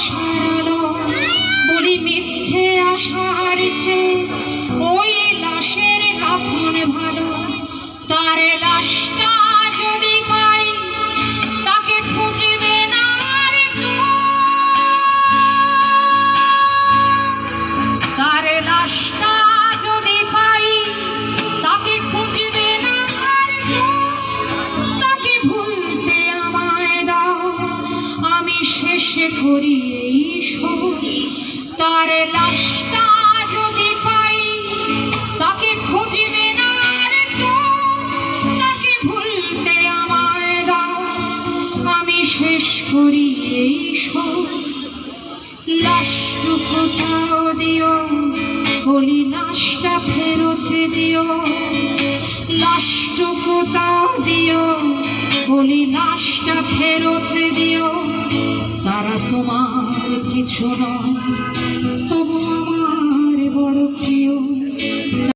আশার আলো বলি মিথ্যে আশার ওই লাশের কাফন ভালো তার লাশটা শেষে করি এই তার লাশটা যদি পাই, তাকে খুঁজবে না তাকে ভুলতে আমায় দাও। আমি শেষ করি এই শোক লাশটুকুটাও দিও বলি লাশটা ফেরত দিও। লাশটুকুটাও দিও তোমার কিছু নয়।